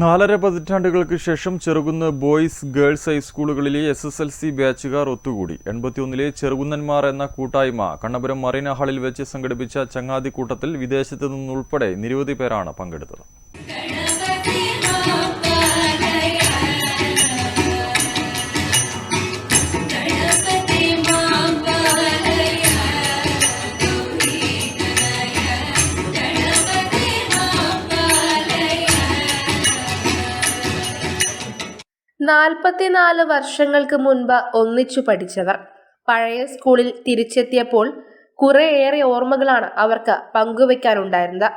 നാലര പതിറ്റാണ്ടുകൾക്ക് ശേഷം ചെറുകുന്ന് ബോയ്സ് ഗേൾസ് ഹൈസ്കൂളുകളിലെ എസ് എസ് എൽ സി ബാച്ചുകാർ ഒത്തുകൂടി. എൺപത്തിയൊന്നിലെ ചെറുകുന്നന്മാർ എന്ന കൂട്ടായ്മ കണ്ണപുരം മറീന ഹാളിൽ വെച്ച് സംഘടിപ്പിച്ച ചങ്ങാതി കൂട്ടത്തിൽ വിദേശത്ത് നിന്നുൾപ്പെടെ നിരവധി പേരാണ് പങ്കെടുത്തത്. നാൽപ്പത്തിനാല് വർഷങ്ങൾക്ക് മുൻപ് ഒന്നിച്ചു പഠിച്ചവർ. പഴയ സ്കൂളിൽ തിരിച്ചെത്തിയപ്പോൾ കുറേയേറെ ഓർമ്മകളാണ് അവർക്ക് പങ്കുവെക്കാനുണ്ടായിരുന്നത്.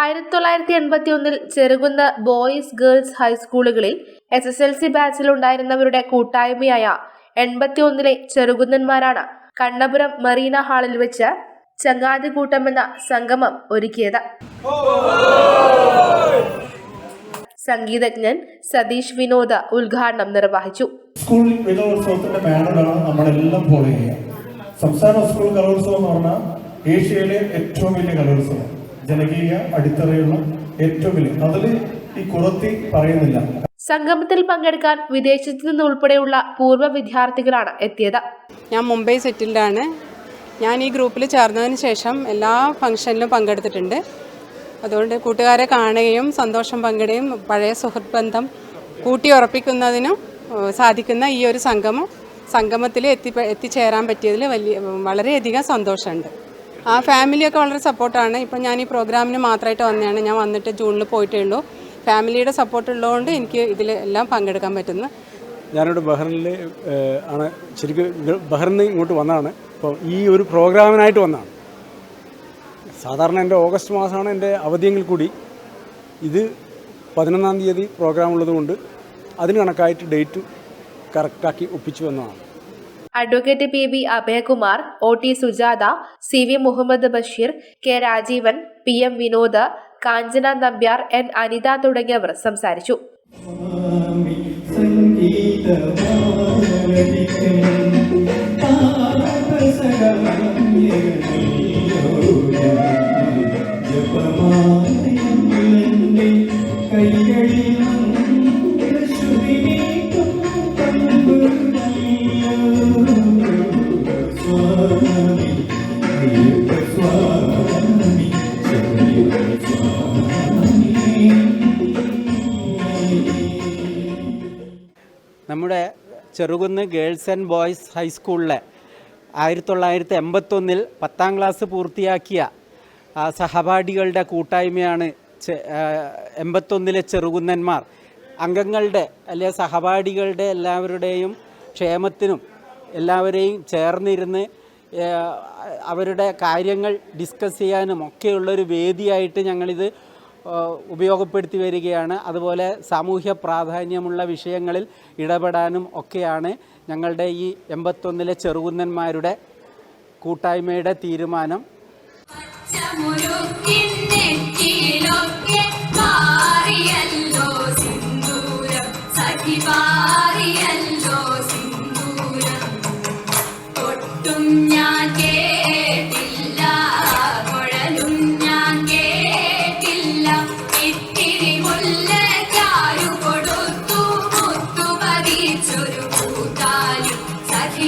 ആയിരത്തി തൊള്ളായിരത്തി എൺപത്തി ഒന്നിൽ ചെറുകുന്ന ബോയ്സ് ഗേൾസ് ഹൈസ്കൂളുകളിൽ എസ് എസ് എൽ സി ബാച്ചിലുണ്ടായിരുന്നവരുടെ കൂട്ടായ്മയായ എൺപത്തി ഒന്നിലെ ചെറുകുന്നന്മാരാണ് കണ്ണപുരം മറീന ഹാളിൽ വെച്ച് ചങ്ങാതി കൂട്ടമെന്ന സംഗമം ഒരുക്കിയത്. സംഗീതജ്ഞൻ സതീഷ് വിനോദ ഉദ്ഘാടനം നിർവഹിച്ചു. സ്കൂൾ വിനോത്സവത്തിന്റെ ബാനറാണ് നമ്മളെല്ലാം ഫോളോ ചെയ്യുക സംസ്ഥാന സ്കൂൾ കലോത്സവം എന്ന് പറഞ്ഞാൽ ഏഷ്യയിലെ ഏറ്റവും വലിയ കലോത്സവം. ജനകീയ അടിത്തറയുള്ള ഏറ്റവും വലിയ. അതിൽ ഈ കുറത്തി പറയുന്നില്ല. സംഗമത്തിൽ പങ്കെടുക്കാൻ വിദേശത്തു നിന്നുൾപ്പെടെയുള്ള പൂർവ വിദ്യാർത്ഥികളാണ് എത്തിയത്. ഞാൻ മുംബൈ സെറ്റിൽഡാണ് ഞാൻ ഈ ഗ്രൂപ്പിൽ ചേർന്നതിന് ശേഷം എല്ലാ ഫംഗ്ഷനിലും പങ്കെടുത്തിട്ടുണ്ട്. അതുകൊണ്ട് കൂട്ടുകാരെ കാണുകയും സന്തോഷം പങ്കിടുകയും പഴയ സുഹൃത്ത് ബന്ധം കൂട്ടി ഉറപ്പിക്കുന്നതിനും സാധിക്കുന്ന ഈ ഒരു സംഗമം സംഗമത്തിൽ എത്തി എത്തിച്ചേരാൻ പറ്റിയതിൽ വലിയ വളരെയധികം സന്തോഷമുണ്ട്. ആ ഫാമിലിയൊക്കെ വളരെ സപ്പോർട്ടാണ്. ഇപ്പം ഞാൻ ഈ പ്രോഗ്രാമിന് മാത്രമായിട്ട് വന്നതാണ്. ഞാൻ വന്നിട്ട് ജൂണിൽ പോയിട്ടേ ഉള്ളൂ. ഫാമിലിയുടെ സപ്പോർട്ട് ഉള്ളതുകൊണ്ട് എനിക്ക് ഇതിലെല്ലാം പങ്കെടുക്കാൻ പറ്റുന്നു. ഞാനിവിടെ ബഹ്റിനിൽ ആണ്. ശരിക്കും ബഹ്റിന് ഇങ്ങോട്ട് വന്നതാണ്. അപ്പോൾ ഈ ഒരു പ്രോഗ്രാമിനായിട്ട് വന്നതാണ്. സാധാരണ എന്റെ ഓഗസ്റ്റ് മാസമാണ് എന്റെ അവധിയെങ്കിൽ കൂടി ഇത് പതിനൊന്നാം തീയതി പ്രോഗ്രാം ഉള്ളതുകൊണ്ട് അതിന് കണക്കായിട്ട് ഡേറ്റ് കറക്റ്റാക്കി ഒപ്പിച്ചു വന്നതാണ്. Advocate P V Abhayakumar O T Sujatha C V Muhammad Basheer K Rajeevan P M Vinod Kanchana Nambiar N Anitha തുടങ്ങിയവർ സംസാരിച്ചു. നമ്മുടെ ചെറുകുന്ന് ഗേൾസ് ആൻഡ് ബോയ്സ് ഹൈസ്കൂളിലെ ആയിരത്തി തൊള്ളായിരത്തി എൺപത്തൊന്നിൽ പത്താം ക്ലാസ് പൂർത്തിയാക്കിയ സഹപാഠികളുടെ കൂട്ടായ്മയാണ് എൺപത്തൊന്നിലെ ചെറുകുന്നന്മാർ. അംഗങ്ങളുടെ അല്ലെ സഹപാഠികളുടെ എല്ലാവരുടെയും ക്ഷേമത്തിനും എല്ലാവരെയും ചേർന്നിരുന്ന് അവരുടെ കാര്യങ്ങൾ ഡിസ്കസ് ചെയ്യാനും ഒക്കെയുള്ളൊരു വേദിയായിട്ട് ഞങ്ങളിത് ഉപയോഗപ്പെടുത്തി വരികയാണ്. അതുപോലെ സാമൂഹ്യ പ്രാധാന്യമുള്ള വിഷയങ്ങളിൽ ഇടപെടാനും ഒക്കെയാണ് ഞങ്ങളുടെ ഈ എൺപത്തൊന്നിലെ ചെറുകുന്നന്മാരുടെ കൂട്ടായ്മയുടെ തീരുമാനം. സഖി മാറിയല്ലോ